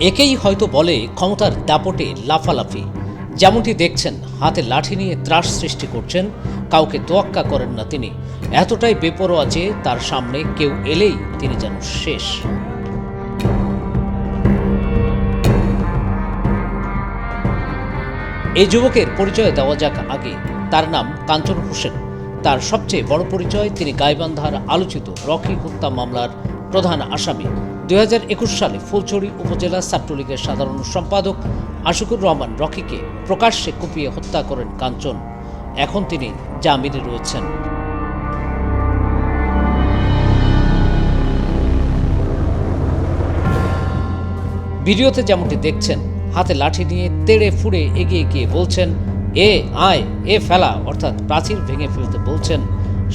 একেই হয়তো বলে ক্ষমতার দাপটে লাফালাফি। যেমনটি দেখছেন, হাতে লাঠি নিয়ে ত্রাস সৃষ্টি করছেন, কাউকে তোয়াক্কা করেন না তিনি। এতটাই বেপরোয়া যে তার সামনে কেউ এলেই তিনি যেন শেষ। এই যুবকের পরিচয় দেওয়া যাক আগে। তার নাম কাঞ্চন হোসেন। তার সবচেয়ে বড় পরিচয় তিনি গাইবান্ধার আলোচিত রকি হত্যা মামলার প্রধান আসামি। দুই হাজার একুশ সালে ফুলছড়ি উপজেলা ছাত্রলীগের সাধারণ সম্পাদক আশুকুর রহমান রকিকে প্রকাশ্যে কুপিয়ে হত্যা করেন কাঞ্চন। এখন তিনি জামিনে রয়েছেন। ভিডিওতে যেমনটি দেখছেন, হাতে লাঠি নিয়ে তেড়ে ফুড়ে এগিয়ে গিয়ে বলছেন, এ আয়, এ ফেলা। অর্থাৎ প্রাচীর ভেঙে ফেলতে বলছেন,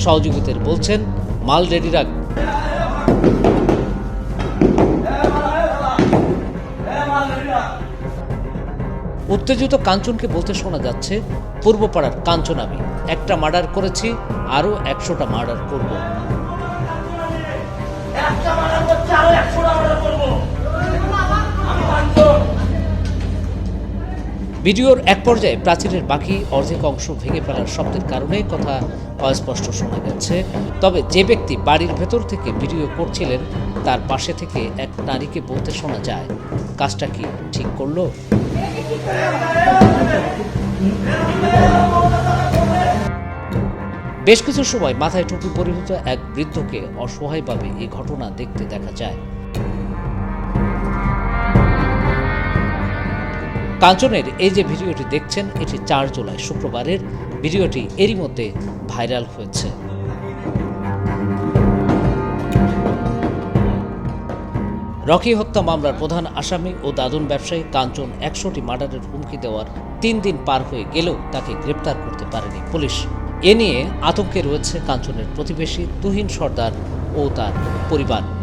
সহযোগীদের বলছেন, মাল রেডি রাখ। উত্তেজিত কাঞ্চনকে বলতে শোনা যাচ্ছে পূর্বপাড়ার কাঞ্চন আমি। একটা মার্ডার করেছি আরও একশোটা মার্ডার করব। ভিডিওর এক পর্যায়ে প্রাচীরের বাকি অর্ধেক অংশ ভেঙে ফেলার শব্দের কারণে কথা অস্পষ্ট শোনা গেছে। তবে যে ব্যক্তি বাড়ির ভেতর থেকে ভিডিও করছিলেন তার পাশে থেকে এক নারীকে বলতে শোনা যায় কাজটা কি ঠিক করল? বেশ কিছু সময় মাথায় টুপি পরিহিত এক বৃদ্ধকে অসহায়ভাবে এই ঘটনা দেখতে দেখা যায়। কাঞ্চনের এই যে ভিডিওটি দেখছেন, এটি চার জুলাই শুক্রবারের। ভিডিওটি এরই মধ্যে ভাইরাল হয়েছে। রকি হত্যা মামলার প্রধান আসামি ও দাদন ব্যবসায়ী কাঞ্চন একশোটি মার্ডারের হুমকি দেওয়ার তিন দিন পার হয়ে গেলেও তাকে গ্রেপ্তার করতে পারেনি পুলিশ। এ নিয়ে আতঙ্কে রয়েছে কাঞ্চনের প্রতিবেশী তুহিন সর্দার ও তার পরিবার।